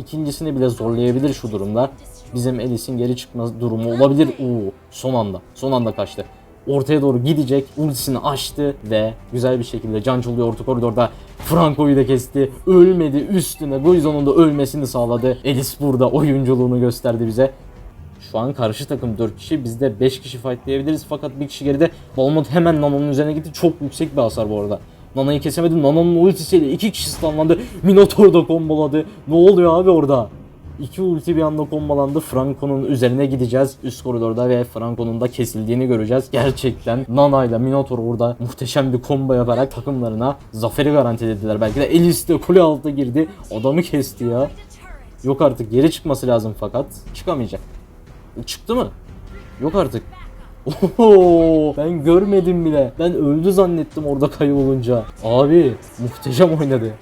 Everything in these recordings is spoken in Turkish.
ikincisini bile zorlayabilir şu durumda. Bizim Elis'in geri çıkma durumu olabilir. Oo, son anda. Son anda kaçtı. Ortaya doğru gidecek. Ultisini açtı ve güzel bir şekilde can çoluyor orta koridorda. Franco'yu da kesti. Ölmedi üstüne. Guizon'un da ölmesini sağladı. Elis burada oyunculuğunu gösterdi bize. Şu an karşı takım 4 kişi, biz de 5 kişi fightlayabiliriz fakat bir kişi geride. Balmont hemen Nano'nun üzerine gitti. Çok yüksek bir hasar bu arada. Nano'yu kesemedi. Nano'nun ultisiyle 2 kişi stunlandı. Minotaur da komboladı. Ne oluyor abi orada? İki ulti bir anda kombalandı. Franco'nun üzerine gideceğiz üst koridorda ve Franco'nun da kesildiğini göreceğiz. Gerçekten Nana ile Minotaur orada muhteşem bir combo yaparak takımlarına zaferi garantilediler. Belki de Elis de kule altı girdi. Adamı kesti ya. Yok artık geri çıkması lazım fakat çıkamayacak. Çıktı mı? Yok artık. Oho, ben görmedim bile. Ben öldü zannettim orada kaybolunca. Abi muhteşem oynadı.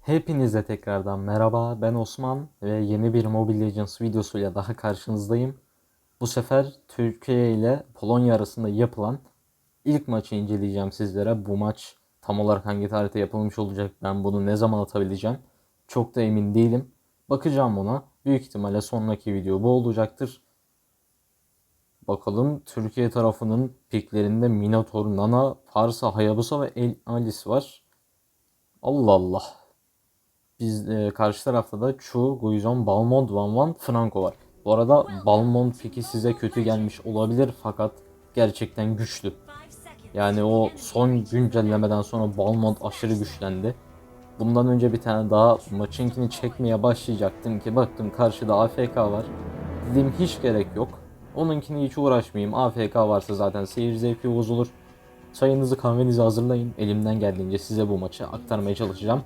Hepinize tekrardan merhaba. Ben Osman ve yeni bir Mobile Legends videosuyla daha karşınızdayım. Bu sefer Türkiye ile Polonya arasında yapılan ilk maçı inceleyeceğim sizlere. Bu maç tam olarak hangi tarihte yapılmış olacak? Ben bunu ne zaman atabileceğim? Çok da emin değilim. Bakacağım ona. Büyük ihtimalle sonraki video bu olacaktır. Bakalım Türkiye tarafının piklerinde Minotaur, Nana, Farsa, Hayabusa ve El Alice var. Allah Allah. Biz e, karşı tarafta da Chu, Guizon, Balmont, Van Van, Franco var. Bu arada Balmont piki size kötü gelmiş olabilir fakat gerçekten güçlü. Yani o son güncellemeden sonra Balmont aşırı güçlendi. Bundan önce bir tane daha maçınkini çekmeye başlayacaktım ki baktım karşıda AFK var. Dedim hiç gerek yok. Onunkini hiç uğraşmayayım. AFK varsa zaten seyir zevki bozulur. Çayınızı kahvenizi hazırlayın. Elimden geldiğince size bu maçı aktarmaya çalışacağım.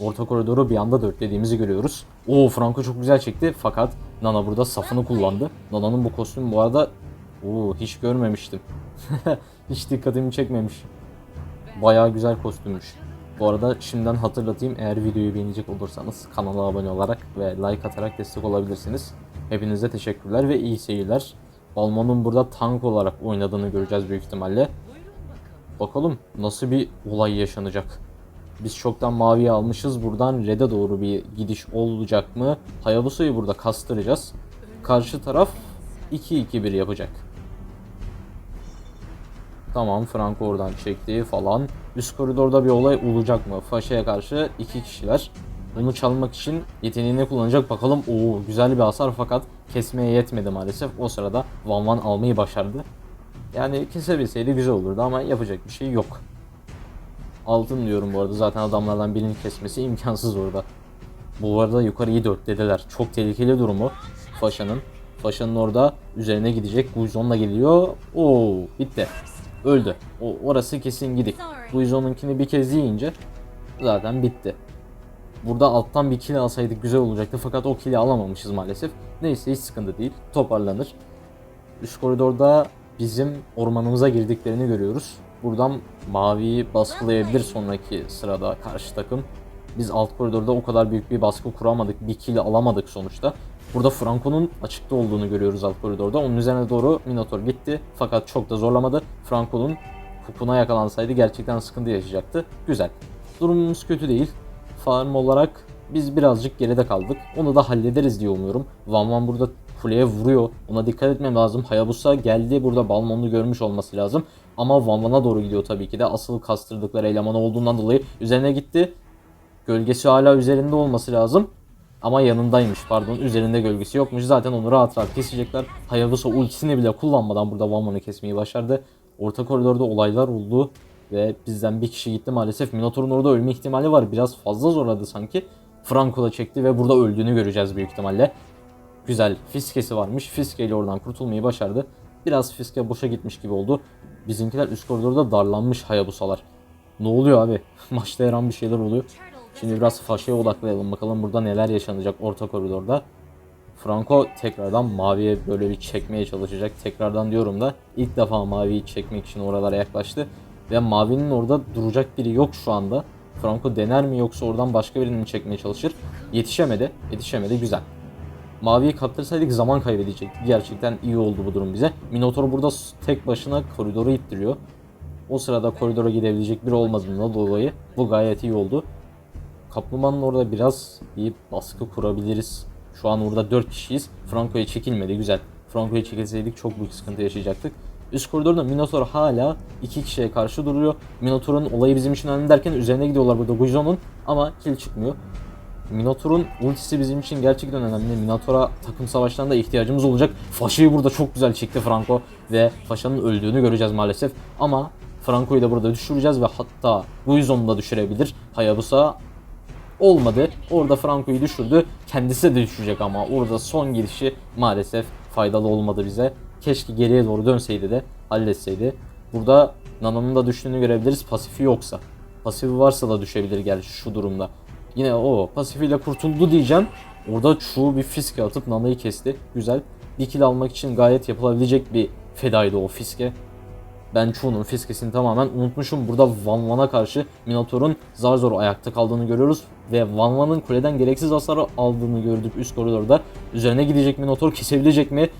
Orta koridoru bir anda dörtlediğimizi görüyoruz. Oo Franco çok güzel çekti fakat Nana burada safını kullandı. Nana'nın bu kostümü bu arada oo, hiç görmemiştim. hiç dikkatimi çekmemiş. Bayağı güzel kostümmüş. Bu arada şimdiden hatırlatayım eğer videoyu beğenecek olursanız kanala abone olarak ve like atarak destek olabilirsiniz. Hepinize teşekkürler ve iyi seyirler. Balmon'un burada tank olarak oynadığını göreceğiz büyük ihtimalle. Bakalım nasıl bir olay yaşanacak. Biz çoktan maviye almışız. Buradan red'e doğru bir gidiş olacak mı? Hayabusa'yı burada kastıracağız. Karşı taraf 2-2-1 yapacak. Tamam Franco oradan çekti falan. Üst koridorda bir olay olacak mı? Faşa'ya karşı iki kişiler. Bunu çalmak için yeteneğini kullanacak. Bakalım o güzel bir hasar fakat kesmeye yetmedi maalesef. O sırada Van Van almayı başardı. Yani kesebilseydi güzel olurdu ama yapacak bir şey yok. Altın diyorum bu arada zaten adamlardan birini kesmesi imkansız orada. Bu arada yukarıyı dörtlediler. Çok tehlikeli durumu Faşa'nın. Faşa'nın orada üzerine gidecek. Guizon da geliyor. Oo bitti. Öldü. O, orası kesin gidik. Guizon'unkini bir kez yiyince zaten bitti. Burada alttan bir kill alsaydık güzel olacaktı fakat o kill'i alamamışız maalesef. Neyse hiç sıkıntı değil. Toparlanır. Üst koridorda bizim ormanımıza girdiklerini görüyoruz. Buradan maviyi baskılayabilir sonraki sırada karşı takım. Biz alt koridorda o kadar büyük bir baskı kuramadık. Bir kill alamadık sonuçta. Burada Franco'nun açıkta olduğunu görüyoruz alt koridorda. Onun üzerine doğru Minotaur gitti. Fakat çok da zorlamadı. Franco'nun hukukuna yakalansaydı gerçekten sıkıntı yaşayacaktı. Güzel. Durumumuz kötü değil. Farm olarak biz birazcık geride kaldık. Onu da hallederiz diye umuyorum. Van Van burada kuleye vuruyor. Ona dikkat etmem lazım. Hayabusa geldi. Burada Balmon'u görmüş olması lazım. Ama Van Van'a doğru gidiyor tabii ki de. Asıl kastırdıkları eleman olduğundan dolayı üzerine gitti. Gölgesi hala üzerinde olması lazım. Ama yanındaymış pardon. Üzerinde gölgesi yokmuş. Zaten onu rahat rahat kesecekler. Hayabusa ultisini bile kullanmadan burada Van'ı kesmeyi başardı. Orta koridorda olaylar oldu. Ve bizden bir kişi gitti maalesef. Minotaur'un orada ölme ihtimali var. Biraz fazla zorladı sanki. Franco da çekti ve burada öldüğünü göreceğiz büyük ihtimalle. Güzel. Fiskesi varmış. Fiske ile oradan kurtulmayı başardı. Biraz fiske boşa gitmiş gibi oldu. Bizimkiler üst koridorda darlanmış Hayabusa'lar. Ne oluyor abi? Maçta her an bir şeyler oluyor. Şimdi biraz Faşa'ya odaklayalım. Bakalım burada neler yaşanacak orta koridorda. Franco tekrardan maviye böyle bir çekmeye çalışacak. Tekrardan diyorum da ilk defa maviyi çekmek için oralara yaklaştı. Ve mavinin orada duracak biri yok şu anda. Franco dener mi yoksa oradan başka birini mi çekmeye çalışır? Yetişemedi. Yetişemedi. Güzel. maviyi kaptırsaydık zaman kaybedecektik. Gerçekten iyi oldu bu durum bize. Minotaur burada tek başına koridoru ittiriyor. O sırada koridora gidebilecek biri olmadığından dolayı bu gayet iyi oldu. Kaplumbağanın orada biraz bir baskı kurabiliriz. Şu an orada 4 kişiyiz. Franco'ya çekilmedi güzel. Franco'ya çekilseydik çok büyük sıkıntı yaşayacaktık. Üst koridorda Minotaur hala 2 kişiye karşı duruyor. Minotaur'un olayı bizim için önemli derken üzerine gidiyorlar burada Guizon'un ama kill çıkmıyor. Minotaur'un ultisi bizim için gerçekten önemli. Minotaur'a takım savaşlarında ihtiyacımız olacak. Faşa'yı burada çok güzel çekti Franco ve Faşa'nın öldüğünü göreceğiz maalesef. Ama Franco'yu da burada düşüreceğiz ve hatta Guizon'u da düşürebilir. Hayabusa olmadı. Orada Franco'yu düşürdü. Kendisi de düşecek ama orada son girişi maalesef faydalı olmadı bize. Keşke geriye doğru dönseydi de halletseydi. Burada Nana'nın da düştüğünü görebiliriz pasifi yoksa. Pasifi varsa da düşebilir gerçi şu durumda. Yine o pasifiyle kurtuldu diyeceğim. Orada Chu bir fiske atıp Nana'yı kesti. Güzel. Bir kill almak için gayet yapılabilecek bir fedaydı o fiske. Ben Chu'nun fiskesini tamamen unutmuşum. Burada Van Van'a karşı Minotaur'un zar zor ayakta kaldığını görüyoruz. Ve Van Van'ın kuleden gereksiz hasarı aldığını gördük üst koridorda. Üzerine gidecek Minotaur kesebilecek mi?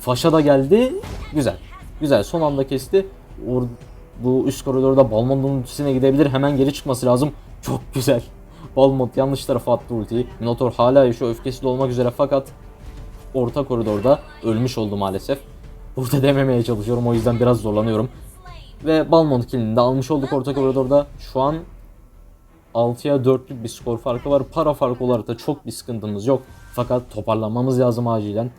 Faşa da geldi. Güzel. Güzel son anda kesti. Or bu üst koridorda Balmond'un ultisine gidebilir. Hemen geri çıkması lazım. Çok güzel. Balmond yanlış tarafa attı ultiyi. Minotaur hala yaşıyor. Öfkesi de olmak üzere fakat orta koridorda ölmüş oldu maalesef. Burada dememeye çalışıyorum o yüzden biraz zorlanıyorum. Ve Balmont killini de almış olduk orta koridorda. Şu an 6'ya 4'lük bir skor farkı var. Para farkı olarak da çok bir sıkıntımız yok. Fakat toparlanmamız lazım acilen.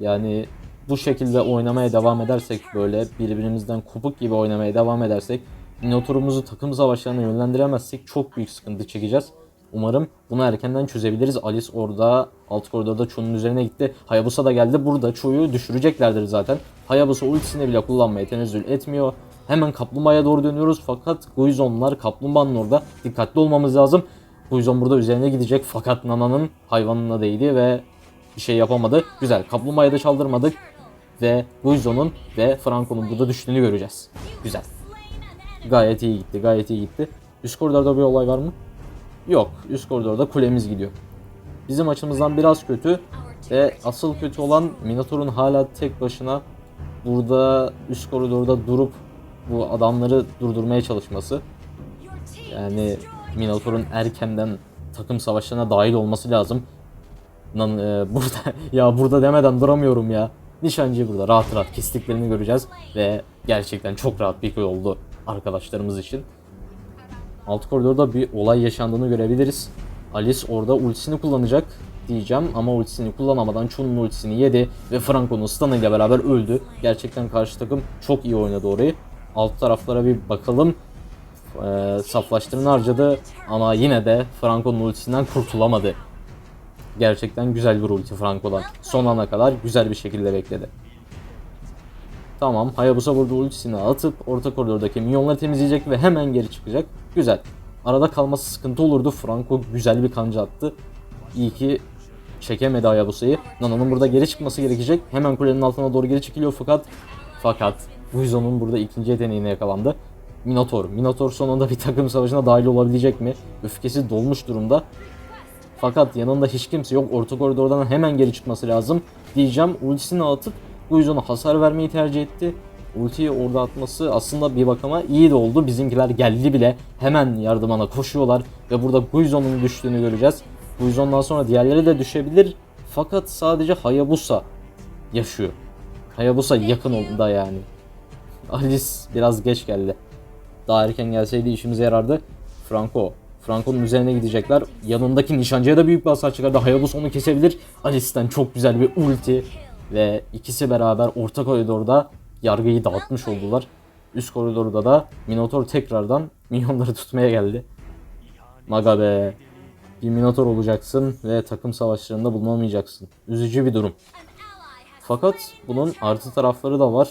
Yani bu şekilde oynamaya devam edersek böyle birbirimizden kopuk gibi oynamaya devam edersek Minotaur'umuzu takım savaşlarına yönlendiremezsek çok büyük sıkıntı çekeceğiz. Umarım bunu erkenden çözebiliriz. Alice orada alt koridorda Chu'nun üzerine gitti. Hayabusa da geldi. Burada Chu'yu düşüreceklerdir zaten. Hayabusa ultisini bile kullanmaya tenezzül etmiyor. Hemen kaplumbağaya doğru dönüyoruz fakat Guizonlar kaplumbağanın orada. Dikkatli olmamız lazım. Guizon burada üzerine gidecek fakat Nana'nın hayvanına değdi ve bir şey yapamadı. Güzel. Kaplumbağaya da çaldırmadık ve Guizon'un ve Franco'nun burada düştüğünü göreceğiz. Güzel. Gayet iyi gitti. Gayet iyi gitti. Üst koridorda bir olay var mı? Yok. Üst koridorda kulemiz gidiyor. Bizim açımızdan biraz kötü ve asıl kötü olan Minotaur'un hala tek başına burada üst koridorda durup bu adamları durdurmaya çalışması. Yani Minotaur'un erkenden takım savaşlarına dahil olması lazım. Lan e, burada ya burada demeden duramıyorum ya. Nişancıyı burada rahat rahat kestiklerini göreceğiz ve gerçekten çok rahat bir köy oldu arkadaşlarımız için. Alt koridorda bir olay yaşandığını görebiliriz. Alice orada ultisini kullanacak diyeceğim ama ultisini kullanamadan Chun'un ultisini yedi ve Franco'nun stun ile beraber öldü. Gerçekten karşı takım çok iyi oynadı orayı. Alt taraflara bir bakalım. Ee, saflaştırını harcadı ama yine de Franco'nun ultisinden kurtulamadı. Gerçekten güzel bir ulti Franco'dan. Son ana kadar güzel bir şekilde bekledi. Tamam Hayabusa burada ultisini atıp orta koridordaki minyonları temizleyecek ve hemen geri çıkacak. Güzel. Arada kalması sıkıntı olurdu. Franco güzel bir kanca attı. İyi ki çekemedi Hayabusa'yı. Nana'nın burada geri çıkması gerekecek. Hemen kulenin altına doğru geri çekiliyor fakat fakat Guizon'un burada ikinci yeteneğine yakalandı. Minotaur. Minotaur sonunda bir takım savaşına dahil olabilecek mi? Öfkesi dolmuş durumda. Fakat yanında hiç kimse yok. Orta koridordan hemen geri çıkması lazım. Diyeceğim ultisini atıp Guizon'a hasar vermeyi tercih etti. Ultiyi orada atması aslında bir bakıma iyi de oldu. Bizimkiler geldi bile hemen yardımına koşuyorlar. Ve burada Guizon'un düştüğünü göreceğiz. Guizon'dan sonra diğerleri de düşebilir. Fakat sadece Hayabusa yaşıyor. Hayabusa yakın oldu yani. Alice biraz geç geldi. Daha erken gelseydi işimize yarardı. Franco. Franco'nun üzerine gidecekler. Yanındaki nişancıya da büyük bir hasar çıkardı. Hayabusa onu kesebilir. Alice'den çok güzel bir ulti. Ve ikisi beraber orta koridorda yargıyı dağıtmış oldular. Üst koridorda da Minotaur tekrardan minyonları tutmaya geldi. Maga be. Bir Minotaur olacaksın ve takım savaşlarında bulunamayacaksın. Üzücü bir durum. Fakat bunun artı tarafları da var.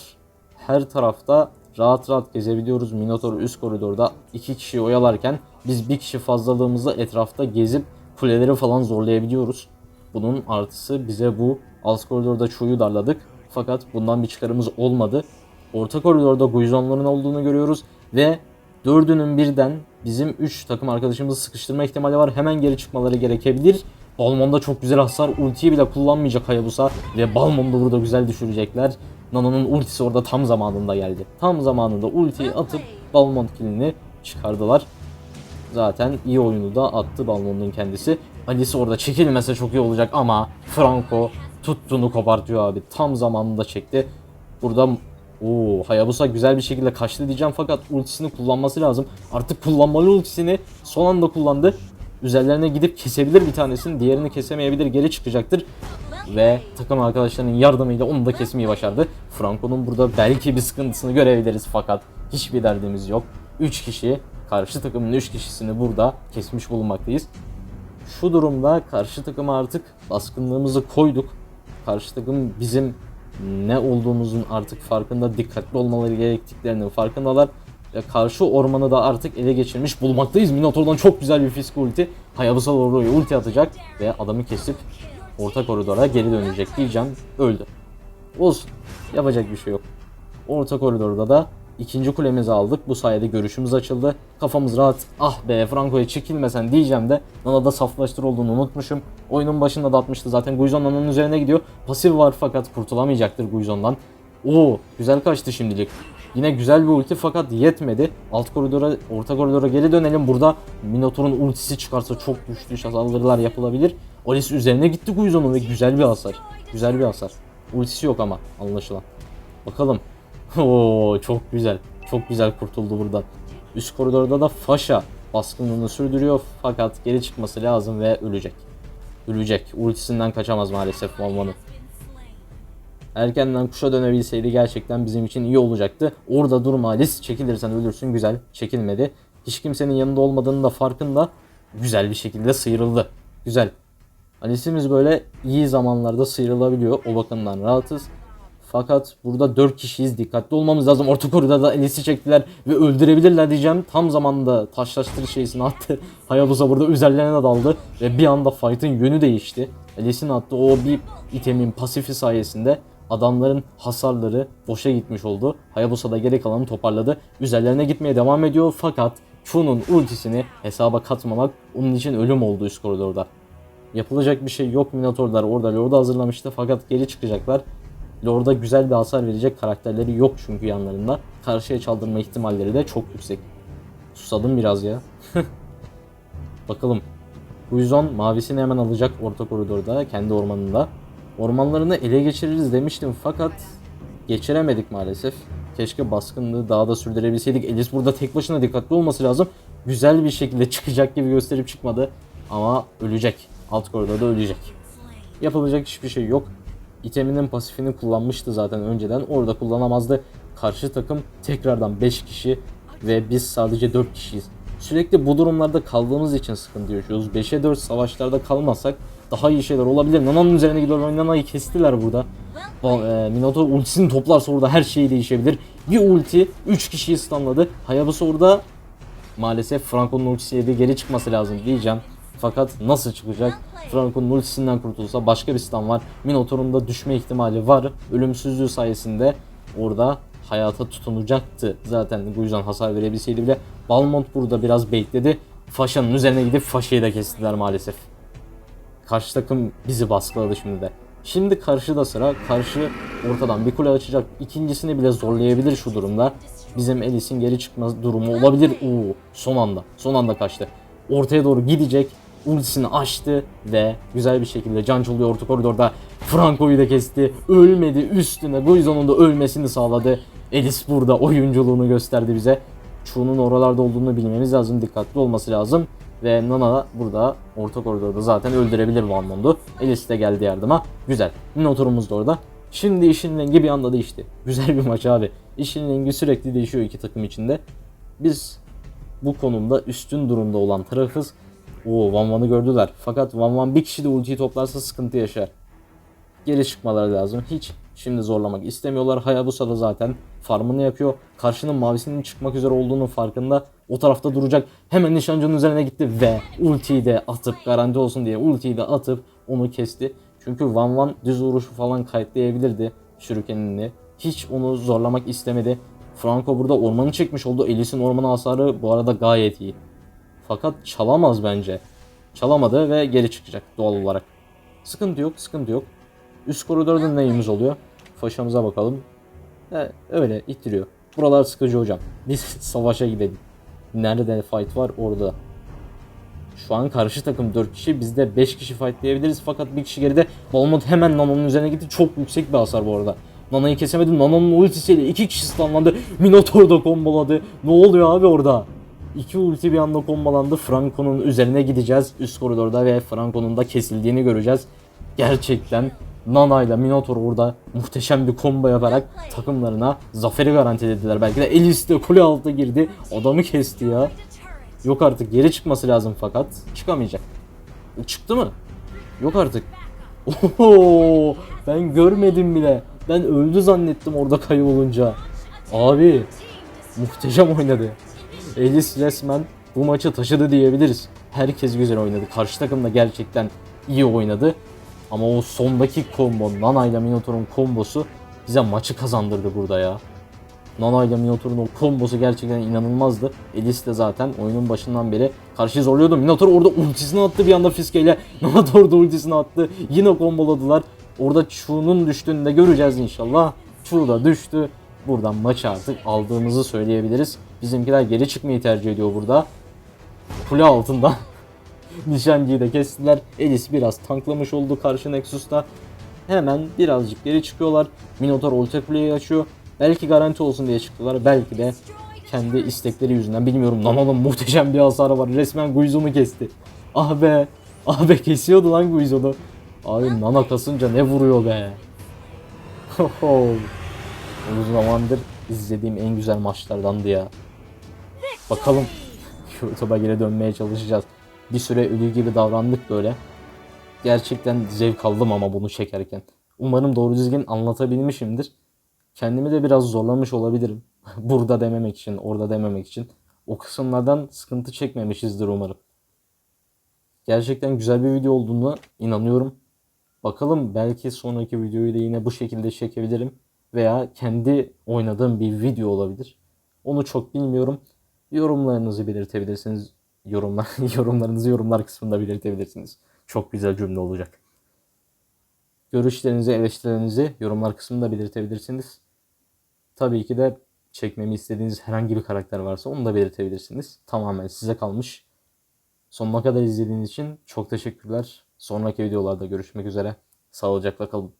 Her tarafta rahat rahat gezebiliyoruz. Minotaur üst koridorda iki kişi oyalarken biz bir kişi fazlalığımızla etrafta gezip kuleleri falan zorlayabiliyoruz. Bunun artısı bize bu alt koridorda Chu'yu darladık. Fakat bundan bir çıkarımız olmadı. Orta koridorda Guizon'ların olduğunu görüyoruz ve dördünün birden bizim 3 takım arkadaşımızı sıkıştırma ihtimali var. Hemen geri çıkmaları gerekebilir. Balmon'da çok güzel hasar. Ultiyi bile kullanmayacak Hayabusa. Ve Balmon'da burada güzel düşürecekler. Nano'nun ultisi orada tam zamanında geldi. Tam zamanında ultiyi atıp Balmon killini çıkardılar. Zaten iyi oyunu da attı Balmon'un kendisi. Alice orada çekilmese çok iyi olacak ama Franco tuttuğunu kopartıyor abi. Tam zamanında çekti. Burada Oo, Hayabusa güzel bir şekilde kaçtı diyeceğim fakat ultisini kullanması lazım. Artık kullanmalı ultisini son anda kullandı. Üzerlerine gidip kesebilir bir tanesini, diğerini kesemeyebilir, geri çıkacaktır. Ve takım arkadaşlarının yardımıyla onu da kesmeyi başardı. Franco'nun burada belki bir sıkıntısını görebiliriz fakat hiçbir derdimiz yok. 3 kişi, karşı takımın 3 kişisini burada kesmiş bulunmaktayız. Şu durumda karşı takıma artık baskınlığımızı koyduk. Karşı takım bizim ne olduğumuzun artık farkında dikkatli olmaları gerektiklerinin farkındalar. Ve karşı ormanı da artık ele geçirmiş bulmaktayız. Minotaur'dan çok güzel bir fisk ulti. Hayabusa doğru ulti atacak ve adamı kesip orta koridora geri dönecek diyeceğim. Öldü. Olsun. Yapacak bir şey yok. Orta koridorda da ikinci kulemizi aldık. Bu sayede görüşümüz açıldı. Kafamız rahat. Ah be Franco'ya çekilmesen diyeceğim de Nana'da saflaştır olduğunu unutmuşum. Oyunun başında da atmıştı zaten. Guizon Nana'nın üzerine gidiyor. Pasif var fakat kurtulamayacaktır Guizon'dan. Oo güzel kaçtı şimdilik. Yine güzel bir ulti fakat yetmedi. Alt koridora, orta koridora geri dönelim. Burada Minotaur'un ultisi çıkarsa çok güçlü saldırılar yapılabilir. Alice üzerine gitti Guizon'un ve güzel bir hasar. Güzel bir hasar. Ultisi yok ama anlaşılan. Bakalım. Oo çok güzel. Çok güzel kurtuldu buradan. Üst koridorda da Fasha baskınlığını sürdürüyor fakat geri çıkması lazım ve ölecek. Ölecek. Ultisinden kaçamaz maalesef Valman'ın. Erkenden kuşa dönebilseydi gerçekten bizim için iyi olacaktı. Orada durma Alice. Çekilirsen ölürsün. Güzel. Çekilmedi. Hiç kimsenin yanında olmadığının da farkında. Güzel bir şekilde sıyrıldı. Güzel. Alice'imiz böyle iyi zamanlarda sıyrılabiliyor. O bakımdan rahatız. Fakat burada 4 kişiyiz. Dikkatli olmamız lazım. Orta koridorda Alice'i çektiler ve öldürebilirler diyeceğim. Tam zamanında taşlaştırı şeysini attı. Hayabusa burada üzerlerine daldı ve bir anda fight'ın yönü değişti. Alice'in attığı o bir itemin pasifi sayesinde adamların hasarları boşa gitmiş oldu. Hayabusa da geri kalanı toparladı. Üzerlerine gitmeye devam ediyor fakat Chu'nun ultisini hesaba katmamak onun için ölüm oldu üst koridorda. Yapılacak bir şey yok Minotaur'lar orada Lord'u hazırlamıştı fakat geri çıkacaklar. Lord'a güzel bir hasar verecek karakterleri yok çünkü yanlarında. Karşıya çaldırma ihtimalleri de çok yüksek. Susadım biraz ya. Bakalım. Guizon mavisini hemen alacak orta koridorda kendi ormanında. Ormanlarını ele geçiririz demiştim fakat geçiremedik maalesef. Keşke baskınlığı daha da sürdürebilseydik. Elis burada tek başına dikkatli olması lazım. Güzel bir şekilde çıkacak gibi gösterip çıkmadı. Ama ölecek. Alt koridorda ölecek. Yapılacak hiçbir şey yok. İteminin pasifini kullanmıştı zaten önceden. Orada kullanamazdı. Karşı takım tekrardan 5 kişi ve biz sadece 4 kişiyiz. Sürekli bu durumlarda kaldığımız için sıkıntı yaşıyoruz. 5'e 4 savaşlarda kalmasak daha iyi şeyler olabilir. Nana'nın üzerine gidiyorlar. Nana'yı kestiler burada. E, Minotaur ultisini toplarsa orada her şey değişebilir. Bir ulti 3 kişiyi stunladı. Hayabusa orada maalesef Franco'nun ultisiyle geri çıkması lazım diyeceğim. Fakat nasıl çıkacak? Franco'nun ultisinden kurtulsa başka bir stun var. Minotaur'un da düşme ihtimali var. Ölümsüzlüğü sayesinde orada hayata tutunacaktı. Zaten bu yüzden hasar verebilseydi bile. Balmont burada biraz bekledi. Faşa'nın üzerine gidip Faşa'yı da kestiler maalesef. Karşı takım bizi baskıladı şimdi de. Şimdi karşıda sıra. Karşı ortadan bir kule açacak. İkincisini bile zorlayabilir şu durumda. Bizim Elis'in geri çıkma durumu olabilir. Oo, son anda. Son anda kaçtı. Ortaya doğru gidecek. Ultisini açtı ve güzel bir şekilde can çoluyor orta koridorda. Franco'yu da kesti. Ölmedi üstüne. Guizon'un da ölmesini sağladı. Elis burada oyunculuğunu gösterdi bize. Chu'nun oralarda olduğunu bilmemiz lazım. Dikkatli olması lazım. Ve Nana burada orta koridorda zaten öldürebilir Valmond'u. Elis de geldi yardıma. Güzel. Minotaur'umuz da orada. Şimdi işin rengi bir anda değişti. Güzel bir maç abi. İşin rengi sürekli değişiyor iki takım içinde. Biz bu konumda üstün durumda olan tarafız. Oo Van Van'ı gördüler. Fakat Van Van bir kişi de ultiyi toplarsa sıkıntı yaşar. Geri çıkmaları lazım. Hiç şimdi zorlamak istemiyorlar. Hayabusa da zaten farmını yapıyor. Karşının mavisinin çıkmak üzere olduğunun farkında. O tarafta duracak. Hemen nişancının üzerine gitti ve ultiyi de atıp garanti olsun diye ultiyi de atıp onu kesti. Çünkü Van Van düz vuruşu falan kayıtlayabilirdi şürükenini. Hiç onu zorlamak istemedi. Franco burada ormanı çekmiş oldu. Elis'in ormanı hasarı bu arada gayet iyi. Fakat çalamaz bence. Çalamadı ve geri çıkacak doğal olarak. Sıkıntı yok, sıkıntı yok. Üst koridorda neyimiz oluyor? Faşamıza bakalım. He, öyle ittiriyor. Buralar sıkıcı hocam. Biz savaşa gidelim. Nerede fight var? Orada. Şu an karşı takım 4 kişi, biz de 5 kişi fightlayabiliriz fakat bir kişi geride. Balmut hemen Nano'nun üzerine gitti. Çok yüksek bir hasar bu arada. Nano'yu kesemedi. Nano'nun ultisiyle 2 kişi stunlandı. Minotaur da komboladı. Ne oluyor abi orada? İki ulti bir anda kombalandı. Franco'nun üzerine gideceğiz üst koridorda ve Franco'nun da kesildiğini göreceğiz. Gerçekten Nana ile Minotaur orada muhteşem bir combo yaparak takımlarına zaferi garantilediler. Belki de Elis de kule altı girdi. Adamı kesti ya. Yok artık geri çıkması lazım fakat çıkamayacak. Çıktı mı? Yok artık. Oho, ben görmedim bile. Ben öldü zannettim orada kaybolunca. Abi muhteşem oynadı. Elis resmen bu maçı taşıdı diyebiliriz. Herkes güzel oynadı. Karşı takım da gerçekten iyi oynadı. Ama o sondaki combo, Nana ile Minotaur'un kombosu bize maçı kazandırdı burada ya. Nana ile Minotaur'un o kombosu gerçekten inanılmazdı. Elis de zaten oyunun başından beri karşı zorluyordu. Minotaur orada ultisini attı bir anda fiskeyle. Minotaur da ultisini attı. Yine komboladılar. Orada Chu'nun düştüğünü de göreceğiz inşallah. Chu da düştü. Buradan maçı artık aldığımızı söyleyebiliriz. Bizimkiler geri çıkmayı tercih ediyor burada. Kule altında. Nişancıyı da kestiler. Elis biraz tanklamış oldu karşı Nexus'ta. Hemen birazcık geri çıkıyorlar. Minotaur ulti kuleyi açıyor. Belki garanti olsun diye çıktılar. Belki de kendi istekleri yüzünden bilmiyorum. Nana'nın muhteşem bir hasarı var. Resmen Guizon'u kesti. Ah be. Ah be kesiyordu lan Guizon'u. Abi Nana kasınca ne vuruyor be. Uzun zamandır izlediğim en güzel maçlardandı ya. Bakalım YouTube'a geri dönmeye çalışacağız. Bir süre ölü gibi davrandık böyle. Gerçekten zevk aldım ama bunu çekerken. Umarım doğru düzgün anlatabilmişimdir. Kendimi de biraz zorlamış olabilirim. Burada dememek için, orada dememek için. O kısımlardan sıkıntı çekmemişizdir umarım. Gerçekten güzel bir video olduğuna inanıyorum. Bakalım belki sonraki videoyu da yine bu şekilde çekebilirim. Veya kendi oynadığım bir video olabilir. Onu çok bilmiyorum. Yorumlarınızı belirtebilirsiniz. Yorumlar, yorumlarınızı yorumlar kısmında belirtebilirsiniz. Çok güzel cümle olacak. Görüşlerinizi, eleştirilerinizi yorumlar kısmında belirtebilirsiniz. Tabii ki de çekmemi istediğiniz herhangi bir karakter varsa onu da belirtebilirsiniz. Tamamen size kalmış. Sonuna kadar izlediğiniz için çok teşekkürler. Sonraki videolarda görüşmek üzere. Sağlıcakla kalın.